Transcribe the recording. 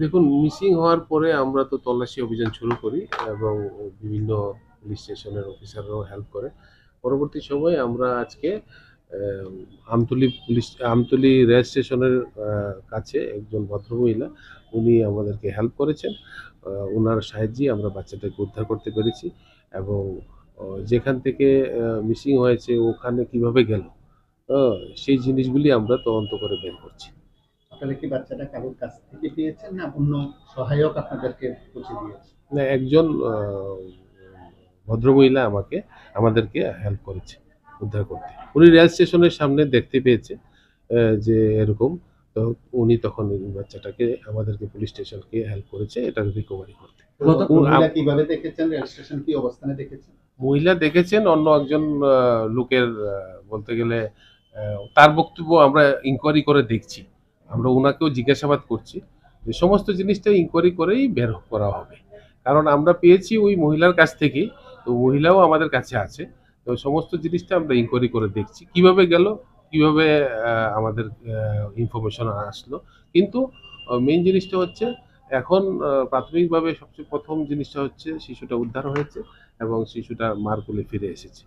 দেখুন, মিসিং হওয়ার পরে আমরা তো তল্লাশি অভিযান শুরু করি এবং বিভিন্ন পুলিশ স্টেশনের অফিসাররাও হেল্প করে। পরবর্তী সময়ে আমরা আজকে আমতলী পুলিশ, আমতলী রেল স্টেশনের কাছে একজন ভদ্রমহিলা, উনি আমাদেরকে হেল্প করেছেন। ওনার সাহায্যে আমরা বাচ্চাটাকে উদ্ধার করতে পেরেছি এবং যেখান থেকে মিসিং হয়েছে, ওখানে কীভাবে গেল সেই জিনিসগুলি আমরা তদন্ত করে বের করছি। আপনারা কি বাচ্চাটা কারোর কাছ থেকে পেয়েছেন না অন্য সহায়ক আপনাদেরকে পৌঁছে দিয়েছে? না একজন ভদ্রমহিলা আমাকে আমাদেরকে হেল্প করেছে উদ্ধার করতে। উনি রেল স্টেশনের সামনে দেখতে পেয়েছে যে এরকম তো উনি তখন বাচ্চাটাকে আমাদেরকে পুলিশ স্টেশনকে হেল্প করেছে এটা রিকভারি করতে। মহিলা কীভাবে দেখেছেন? রেল স্টেশন কি অবস্থানে দেখেছেন? মহিলা দেখেছেন অন্য একজন লোকের বলতে গেলে তার বক্তব্য আমরা ইনকোয়ারি করে দেখছি। আমরা ওনাকেও জিজ্ঞাসাবাদ করছি যে সমস্ত জিনিসটা ইনকোয়ারি করেই বের করা হবে। কারণ আমরা পেয়েছি ওই মহিলার কাছ থেকেই তো মহিলাও আমাদের কাছে আছে, তো সমস্ত জিনিসটা আমরা ইনকোয়ারি করে দেখছি, কীভাবে গেল, কীভাবে আমাদের ইনফরমেশন আসলো। কিন্তু মেইন জিনিসটা হচ্ছে, এখন প্রাথমিকভাবে সবচেয়ে প্রথম জিনিসটা হচ্ছে শিশুটা উদ্ধার হয়েছে এবং শিশুটা মার কোলে ফিরে এসেছে।